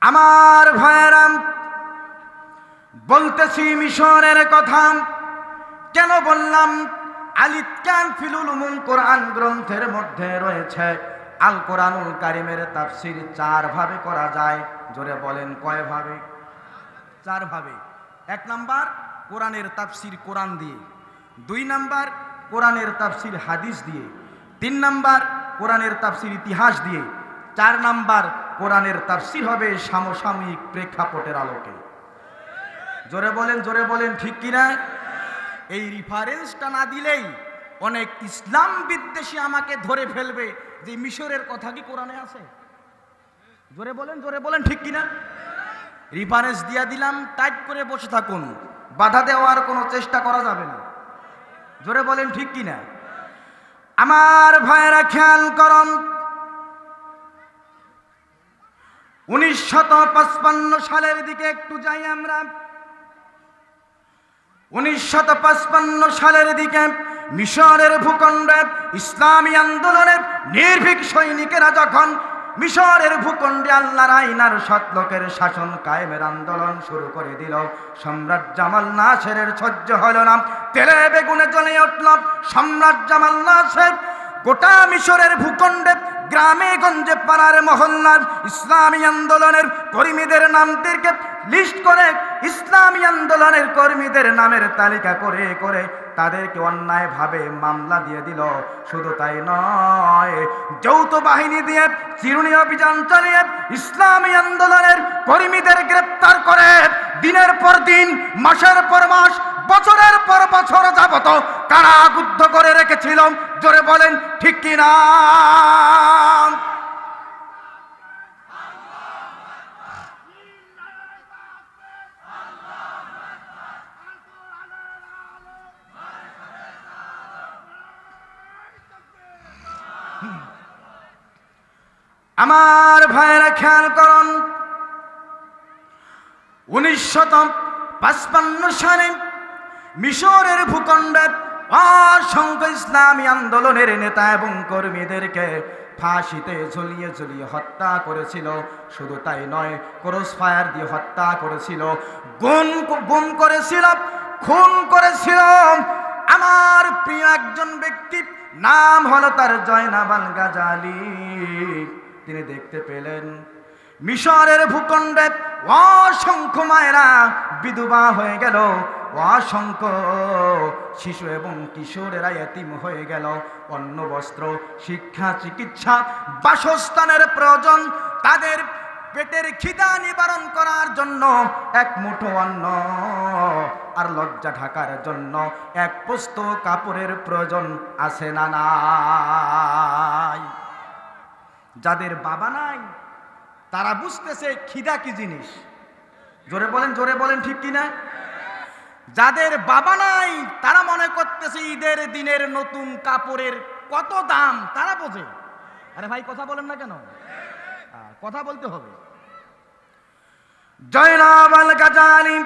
আমার ভাইরাম বলতেছি মিশরের কথা। কেন বললাম? আলিৎকান ফিলুল উমুল কোরআন গ্রন্থের মধ্যে রয়েছে। আল কোরআনুল কারিমের তাফসির চার ভাবে করা যায়। জোরে বলেন কয় ভাবে? চার ভাবে। এক নাম্বার, কোরআনের তাফসির কোরআন দিয়ে। দুই নাম্বার, কোরআনের তাফসির হাদিস দিয়ে। তিন নাম্বার, কোরআনের তাফসির ইতিহাস দিয়ে। চার নাম্বার কোরআনের তাফসির হবে সমসাময়িক প্রেক্ষাপটের আলোকে। জোরে বলেন জোরে বলেন, ঠিক কিনা? এই রিফারেন্সটা না দিলেই অনেক ইসলাম বিদ্বেষী আমাকে ধরে ফেলবে যে মিশরের কথা কি কোরআনে আছে? জোরে বলেন জোরে বলেন, ঠিক কিনা? রিফারেন্স দিয়া দিলাম, টাইপ করে বসে থাকুন। বাধা দেওয়ার কোনো চেষ্টা করা যাবে না। জোরে বলেন, ঠিক কিনা? আমার ভাইয়েরা খেয়াল করুন পঁচপান্ন সালের দিকে একটু যাই আমরা। পঁচপান্ন সালের দিকে মিশরের ভূখণ্ডে ইসলামী আন্দোলনের নির্ভীক সৈনিকেরা যখন মিশরের ভূখণ্ডে আল্লাহর আইনার সৎলোকের শাসন কায়েমের আন্দোলন শুরু করে দিল, সম্রাট জামাল নাসেরের সহ্য হল না। তেলে বেগুনে জ্বলে উঠল, সম্রাট জামাল নাসের গোটা মিশরের ভূখণ্ডে গ্রামে গঞ্জে পাড়ার মহল্লার ইসলামী আন্দোলনের কর্মীদের নামদেরকে লিস্ট করে ইসলামী আন্দোলনের কর্মীদের নামের তালিকা করে করে তাদেরকে অন্যায়ভাবে মামলা দিয়ে দিল। শুধু তাই নয়, যৌথ বাহিনী দিয়ে চিরুনি অভিযান চালিয়ে ইসলামী আন্দোলনের কর্মীদের গ্রেপ্তার করে। দিনের পর দিন, মাসের পর মাস বছরের পর বছর যাবত কারাগুদ্ধ করে রেখেছিল জোরে বলেন, ঠিক কিনা আমার ভাইয়েরা খেয়াল করুন উনিশশত পাঁচপান্ন সালে মিশরের ভূখণ্ডে অসংখ্য ইসলামী আন্দোলনের নেতা এবং কর্মীদেরকে ফাঁসিতে ঝুলিয়ে ঝুলিয়ে হত্যা করেছিল। শুধু তাই নয়, ক্রস ফায়ার দিয়ে হত্যা করেছিল। গুম গুম করেছিল, খুন করেছিল। আমার প্রিয় একজন ব্যক্তি, নাম হলো তার জয়নাবাল গাজালি। তিনি দেখতে পেলেন, মিশরের ভূখণ্ডে অসংখ্য মায়েরা বিধবা হয়ে গেল। অসংখ্য শিশু এবং কিশোরেরা এতিম হয়ে গেল। অন্ন, বস্ত্র, শিক্ষা, চিকিৎসা, বাসস্থানের প্রয়োজন। তাদের পেটের খিদা নিবারণ করার জন্য এক মুঠো অন্ন আর লজ্জা ঢাকার জন্য এক পোস্ত কাপড়ের প্রয়োজন আছে না নাই? যাদের বাবা নাই, তারা বুঝতেছে খিদা কি জিনিস? জোরে বলেন জোরে বলেন ঠিক কিনা? যাদের বাবা নাই, তারা মনে করতেছে ঈদের দিনের নতুন কাপড়ের কত দাম, তারা বোঝে। আরে ভাই, কথা বলেন না কেন? কথা বলতে হবে। জয়নাব গাজালি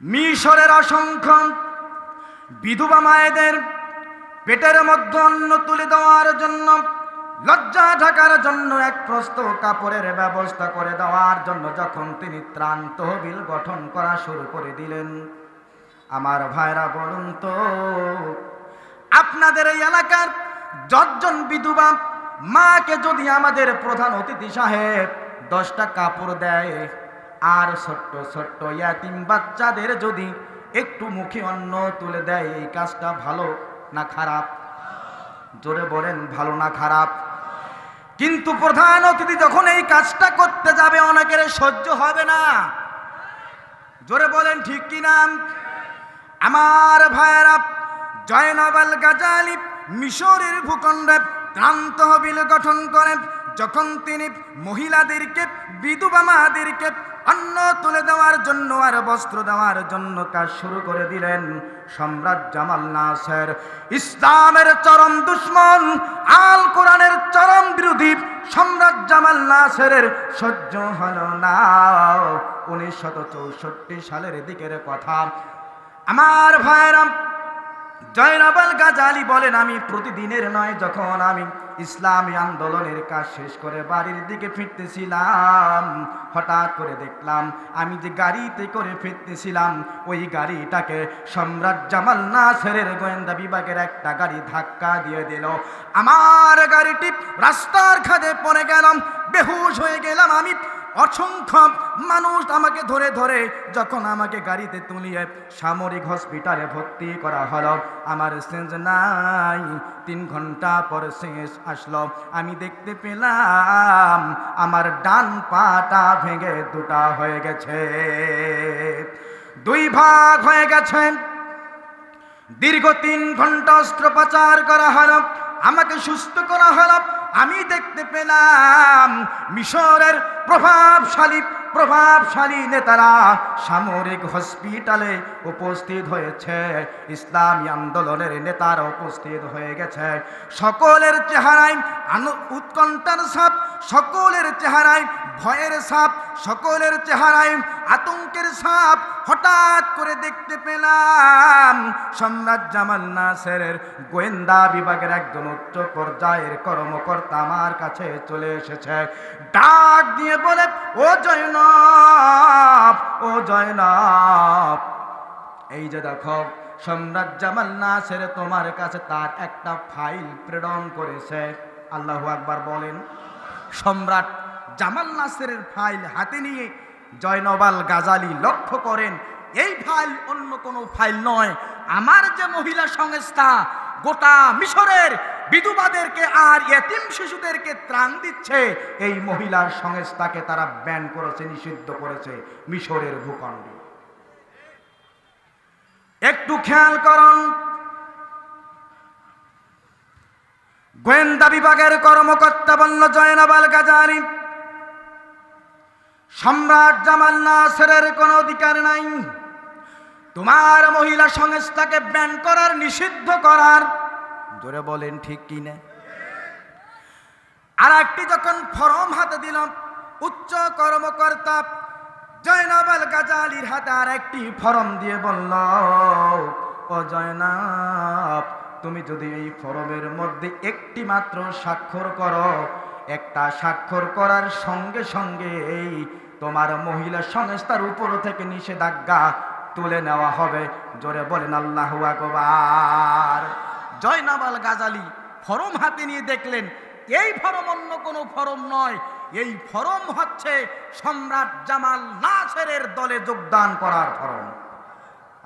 মিশরের অসংখ্য বিধবা মায়েদের পেটের মধ্যে অন্ন তুলে দেওয়ার জন্য লজ্জা ঢাকার জন্য এক প্রস্ত কাপড়ের ব্যবস্থা করে দেওয়ার জন্য যখন তিনি ত্রাণ তহবিল গঠন করা শুরু করে দিলেন, আমার ভাইরা বলুন তো, আপনাদের এই এলাকার যজন বিধবা মাকে যদি আমাদের প্রধান অতিথি সাহেব দশটা কাপড় দেয়, আর ছোট্ট ছোট্ট ইয়াতিম বাচ্চাদের যদি একটু মুখে অন্ন তুলে দেয়, এই কাজটা ভালো না খারাপ? জোরে বলেন, ভালো না খারাপ? কিন্তু প্রধান অতিথি যখন এই কাজটা করতে যাবে, অনেকের সহ্য হবে না। জোরে বলেন, ঠিক কি না? আমার ভাইয়েরা, জয়নবাল গাজালি মিশরের ভূখণ্ডে ক্রান্ত হবিল গঠন করেন। যখন তিনি মহিলাদেরকে, বিধবা মাদেরকে অন্ন তুলে দেওয়ার জন্য আর বস্ত্র দেওয়ার জন্য কাজ শুরু করে দিলেন সম্রাট জামাল নাসের। ইসলামের চরম দুশ্মন, আল কোরআনের চরম বিরোধী সম্রাট জামাল নাসেরের সহ্য হল না। উনিশশত সালের দিকের কথা। আমার ভাইরাম জয়নাবাল গাজালি বলেন, আমি প্রতিদিনের নয়, যখন আমি ইসলামী আন্দোলনের কাজ শেষ করে বাড়ির দিকে ফিরতেছিলাম, হঠাৎ করে দেখলাম আমি যে গাড়িতে করে ফিরতেছিলাম, ওই গাড়িটাকে সম্রাট জামাল নাসেরের গোয়েন্দা বিভাগের একটা গাড়ি ধাক্কা দিয়ে দিল। আমার গাড়িটি রাস্তার খাদে পড়ে গেলাম, বেহুশ হয়ে গেলাম আমি। অসংখ্য মানুষ আমাকে ধরে ধরে যখন আমাকে গাড়িতে তুলিয়ে সামরিক হসপিটালে ভর্তি করা হলো। আমার সেন্স নাই, তিন ঘণ্টা পর শেষ আসলো। আমি দেখতে পেলাম আমার ডান পাটা ভেঙে দুটা হয়ে গেছে। দুই ভাগ হয়ে গেছে। দীর্ঘ তিন ঘণ্টা অস্ত্রোপচার করা হলো। আমাকে সুস্থ করা হলো। আমি দেখতে পেলাম মিশরের প্রভাবশালী প্রভাবশালী নেতারা সামরিক হসপিটালে উপস্থিত হয়েছে। ইসলামী আন্দোলনের নেতারা উপস্থিত হয়ে গেছে। সকলের চেহারায় উৎকণ্ঠার সাপ, সকলের চেহারায় ভয়ের সাপ, সকলের চেহারায় আতঙ্কের সাপ হঠাৎ করে দেখতে পেলাম। সম্রাট জামাল নাসেরের গোয়েন্দা বিভাগের একজন উচ্চ পর্যায়ের কর্মকর্তা আমার কাছে চলে এসেছে। ডাক দিয়ে বলে, ও জয়নব ও জয়নব। এই যে দেখো, সম্রাট জামাল নাসের তোমার কাছে তার একটা ফাইল প্রেরণ করেছে। আল্লাহু আকবার বলেন, সম্রাট জামাল নাসেরের ফাইল হাতে নিয়ে জয়নবাল গাজালি লক্ষ্য করেন, এই ফাইল অন্য কোনো ফাইল নয়, আমার যে মহিলা সংস্থা গোটা মিশরের বিধবাদেরকে আর এতিম শিশুদেরকে ত্রাণ দিচ্ছে, এই মহিলার সংস্থাকে তারা ব্যান করেছে, নিষিদ্ধ করেছে মিশরের ভূখণ্ডে। একটু খেয়াল করুন গোয়েন্দা বিভাগের কর্মকর্তা বলল জয়নাবাল গাজারি সম্রাট জামাল নাসেরের কোনো অধিকার নাই। তোমার মহিলা সংস্থাকে ব্যান করার, নিষিদ্ধ করার। জোরে বলেন, ঠিক কি না? আর একটি যখন ফরম হাতে দিলাম উচ্চ কর্মকর্তা জয়নাবাল গাজালির হাতে আর একটি ফরম দিয়ে বলল, ও জয়নাব তুমি যদি এই ফরমের মধ্যে একটি মাত্র স্বাক্ষর করো, একটা স্বাক্ষর করার সঙ্গে সঙ্গে এই তোমার মহিলা সংস্থার উপর থেকে নিষেধাজ্ঞা তুলে নেওয়া হবে। জোরে বলেন আল্লাহ আকবার। জয়নাবাল গাজালি, ফরম হাতে নিয়ে দেখলেন, এই ফরম অন্য কোনো ফরম নয়, এই ফরম হচ্ছে সম্রাট জামাল নাসেরের দলে যোগদান করার ফরম।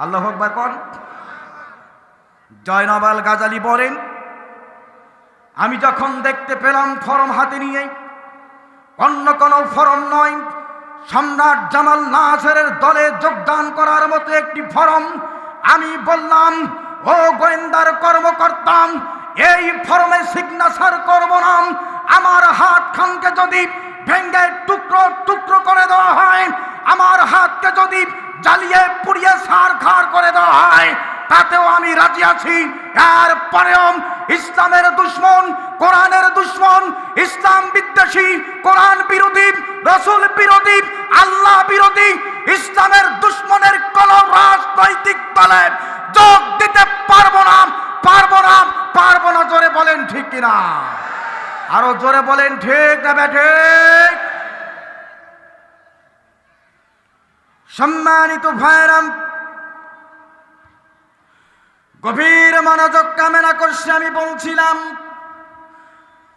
আল্লাহ আকবার কন। জয়নাবাল গাজালি বলেন, আমি যখন দেখতে পেলাম ফরম হাতে নিয়ে, অন্য কোনো ফরম নয়, সম্রাট জামাল নাসেরের দলে যোগদান করার মতো একটি ফরম, আমি বললাম, ও গোয়েন্দার কর্মকর্তা, এই ফরমে সিগনেচার করব না। আমার হাত খানকে যদি ভেঙ্গে টুকরো টুকরো করে দেওয়া হয়, আমার হাতকে যদি জ্বালিয়ে পুড়িয়ে সার খার করে দেওয়া হয় তাতেও আমি রাজি আছি। এরপরেও ইসলামের দুশ্মন, কোরআনের দুশ্মন, ইসলাম বিদ্বেষী, কোরআন বিরোধী, রসুল বিরোধী, আল্লাহ বিরোধী, ইসলামের দুশ্মনের কোন রাজনৈতিক দলে যোগ দিতে পারব না পারব না পারব না। জোরে বলেন ঠিক কিনা আরও জোরে বলেন ঠিক না বেঠে সম্মানিত ভাইরাম গভীর মনোযোগ কামনা করছি, আমি বলছিলাম,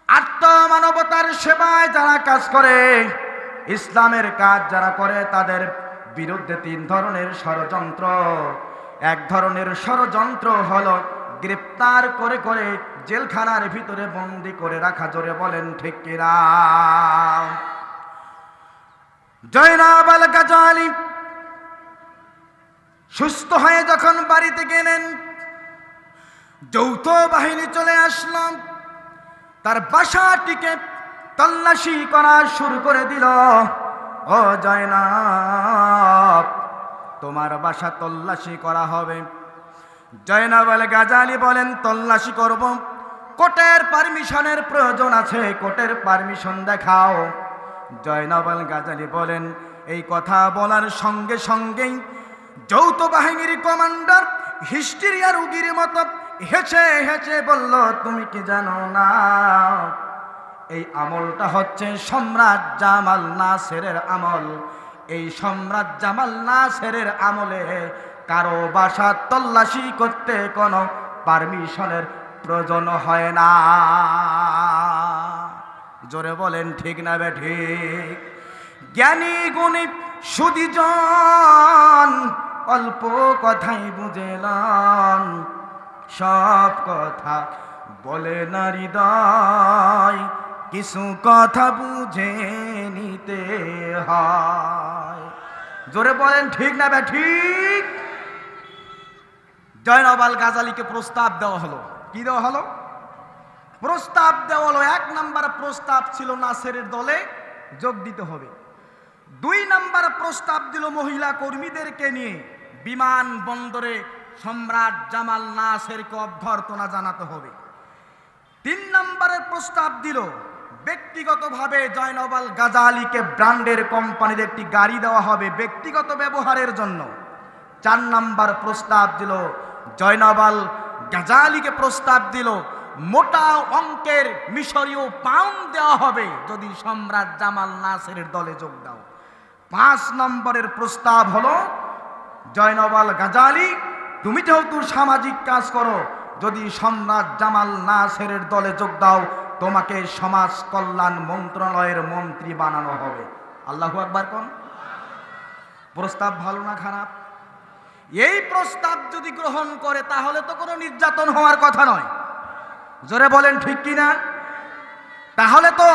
আত্মমানবতার সেবায় যারা কাজ করে, ইসলামের কাজ যারা করে, তাদের বিরুদ্ধে তিন ধরনের ষড়যন্ত্র। এক ধরনের ষড়যন্ত্র হল গ্রেপ্তার করে করে জেলখানার ভিতরে বন্দি করে রাখা, জোরে বলেন ঠিক কিনা? গাজালি সুস্থ হয়ে যখন বাড়িতে গেলেন যৌথ বাহিনী চলে আসলাম। তার বাসাটিকে তল্লাশি করা শুরু করে দিল। ও জয়নাব, তোমার বাসা তল্লাশি করা হবে। জয়নাব আল গাজালি বলেন, তল্লাশি করব। কোর্টের পারমিশনের প্রয়োজন আছে কোর্টের পারমিশন দেখাও। জয়নাব আল গাজালি বলেন, এই কথা বলার সঙ্গে সঙ্গেই যৌথ বাহিনীর কমান্ডার হিস্টেরিয়া রুগীর মতো হেসে হেসে বলল, তুমি কি জানো না, এই আমলটা হচ্ছে সম্রাট জামাল নাসেরের আমল। এই সম্রাট জামাল নাসেরের আমলে কারও বাসা তল্লাশি করতে কোনো পারমিশনের প্রয়োজন হয় না। জোরে বলেন, ঠিক না বে, ঠিক। জ্ঞানী গুণী সুদীজন অল্প কথাই বুঝেলাম। সব কথা বলে না হৃদয়, কিছু কথা বুঝে নিতে হয়। জোরে বলেন, ঠিক না বে, ঠিক? জয়নবাল গাজালিকে প্রস্তাব দেওয়া হলো। কি দেওয়া হলো? প্রস্তাব দেওয়া হলো, এক নাম্বার প্রস্তাব ছিল নাসেরের দলে যোগ দিতে হবে। দুই নাম্বার প্রস্তাব দিল মহিলা কর্মীদেরকে নিয়ে বিমান বন্দরে সম্রাট জামাল নাসেরকে অভ্যর্থনা জানাতে হবে। তিন নম্বরের প্রস্তাব দিল, ব্যক্তিগতভাবে জয়নবাল গাজালিকে ব্র্যান্ডের কোম্পানির একটি গাড়ি দেওয়া হবে ব্যক্তিগত ব্যবহারের জন্য। চার নাম্বার প্রস্তাব দিল, জয়নবাল গাজালিকে প্রস্তাব দিল, মোটা অঙ্কের মিশরীয় পাউন্ড দেওয়া হবে যদি সম্রাট জামাল নাসের দলে যোগ দাও। পাঁচ নম্বরের প্রস্তাব হলো, জয়নবাল গাজালি তুমি যেহেতু সামাজিক কাজ করো, যদি সম্রাট জামাল নাসেরের দলে যোগ দাও, তোমাকে সমাজ কল্যাণ মন্ত্রণালয়ের মন্ত্রী বানানো হবে। আল্লাহু আকবার কোন? প্রস্তাব ভালো না খারাপ? এই প্রস্তাব যদি গ্রহণ করে, তাহলে তো কোনো নির্যাতন হওয়ার কথা নয়। জোরে বলেন ঠিক কিনা? তাহলে তো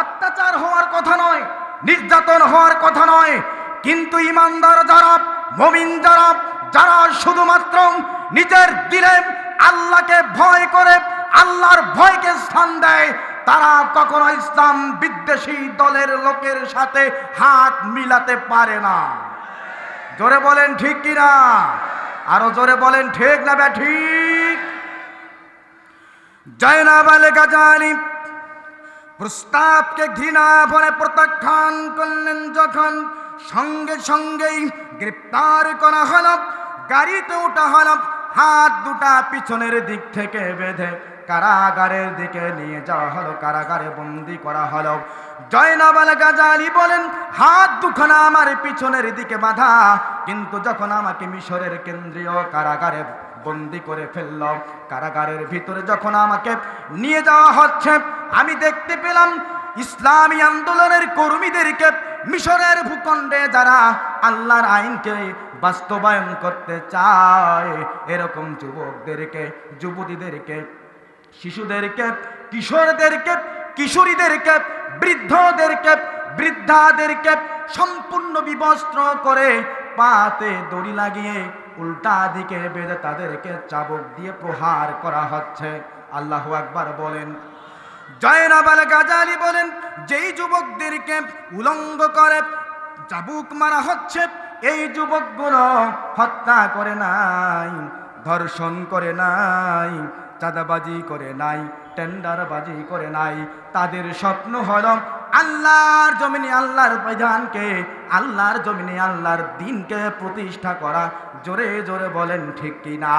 অত্যাচার হওয়ার কথা নয়, নির্যাতন হওয়ার কথা নয়, কিন্তু ইমানদার যারা, মমিন যারা যারা শুধুমাত্র নিজের দিলে আল্লাহকে ভয় করে, আল্লাহর ভয়কে স্থান দেয়, তারা কখনো ইসলাম বিদ্বেষী দলের লোকের সাথে হাত মিলাতে পারে না। জোরে বলেন ঠিক কিনা? আরও জোরে বলেন ঠিক না ব্যা ঠিক? জয়নাব আলে গাজালি প্রস্তাবকে ঘৃণা ভরে প্রত্যাখ্যান করলেন যখন সঙ্গে সঙ্গেই গ্রেপ্তার করা হল, গাড়িতে ওঠা হল, হাত দুটা পিছনের দিক থেকে বেঁধে কারাগারের দিকে নিয়ে যাওয়া হলো, কারাগারে বন্দি করা হলো। জয়নাবাল গাজালি বলেন, হাত দুখানা আমার পিছনের দিকে বাঁধা, কিন্তু যখন আমাকে মিশরের কেন্দ্রীয় কারাগারে বন্দি করে ফেলল, কারাগারের ভিতরে যখন আমাকে নিয়ে যাওয়া হচ্ছে, আমি দেখতে পেলাম, ইসলামী আন্দোলনের কর্মীদেরকে মিশরের ভূখণ্ডে যারা আল্লাহর আইনকে বাস্তবায়ন করতে চায়। এরকম যুবকদেরকে, যুবতীদেরকে, শিশুদেরকে, কিশোরদেরকে, কিশোরীদেরকে, বৃদ্ধদেরকে, বৃদ্ধাদেরকে সম্পূর্ণ বিবস্ত্র করে পাতে দড়ি লাগিয়ে উল্টা দিকে বেঁধে তাদেরকে চাবুক দিয়ে প্রহার করা হচ্ছে। আল্লাহ একবার বলেন। জয়নাবাল গাজালি বলেন, যেই যুবকদেরকে উলঙ্গ করে চাবুক মারা হচ্ছে, এই যুবকগুলো হত্যা করে নাই, ধর্ষণ করে নাই, চাঁদাবাজি করে নাই, টেন্ডারবাজি করে নাই। তাদের স্বপ্ন হল আল্লাহর জমিনে আল্লাহর বিধানকে, আল্লাহর জমিনে আল্লাহর দিনকে প্রতিষ্ঠা করা। জোরে জোরে বলেন, ঠিক কিনা